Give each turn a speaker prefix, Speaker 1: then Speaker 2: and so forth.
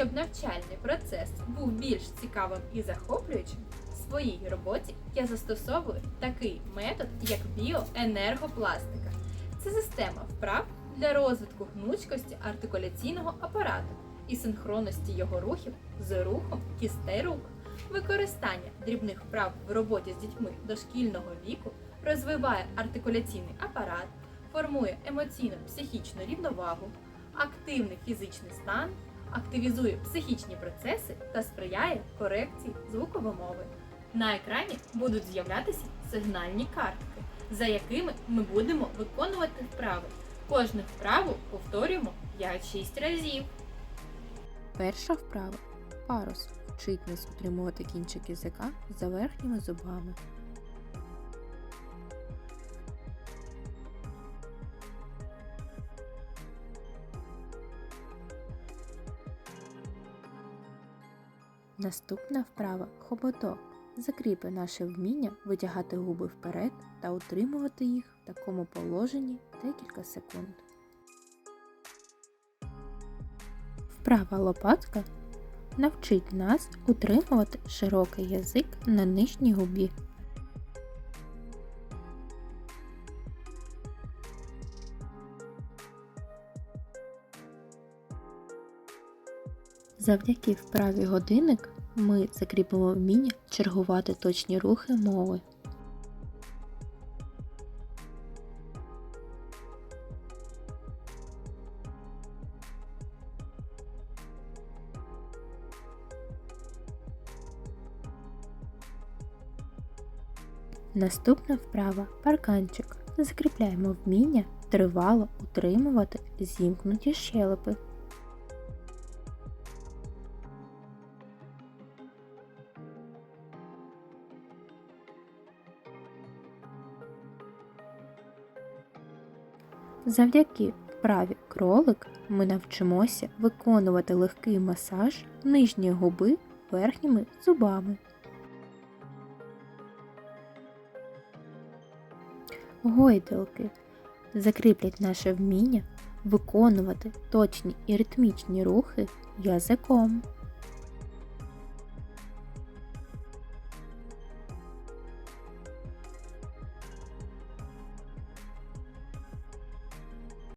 Speaker 1: Щоб навчальний процес був більш цікавим і захоплюючим, в своїй роботі я застосовую такий метод, як біоенергопластика. Це система вправ для розвитку гнучкості артикуляційного апарату і синхронності його рухів з рухом кістей рук. Використання дрібних вправ в роботі з дітьми дошкільного віку розвиває артикуляційний апарат, формує емоційно-психічну рівновагу, активний фізичний стан, активізує психічні процеси та сприяє корекції звуковомови. На екрані будуть з'являтися сигнальні картки, за якими ми будемо виконувати вправи. Кожну вправу повторюємо 5-6 разів.
Speaker 2: Перша вправа парус вчить нас утримувати кінчик язика за верхніми зубами. Наступна вправа хоботок. Закріпи наше вміння витягати губи вперед та утримувати їх в такому положенні декілька секунд. Вправа лопатка навчить нас утримувати широкий язик на нижній губі. Завдяки вправі годинник ми закріпимо вміння чергувати точні рухи мови. Наступна вправа парканчик. Закріпляємо вміння тривало утримувати зімкнуті щелепи. Завдяки вправі кролик ми навчимося виконувати легкий масаж нижньої губи верхніми зубами. Гойдалки закріплять наше вміння виконувати точні і ритмічні рухи язиком.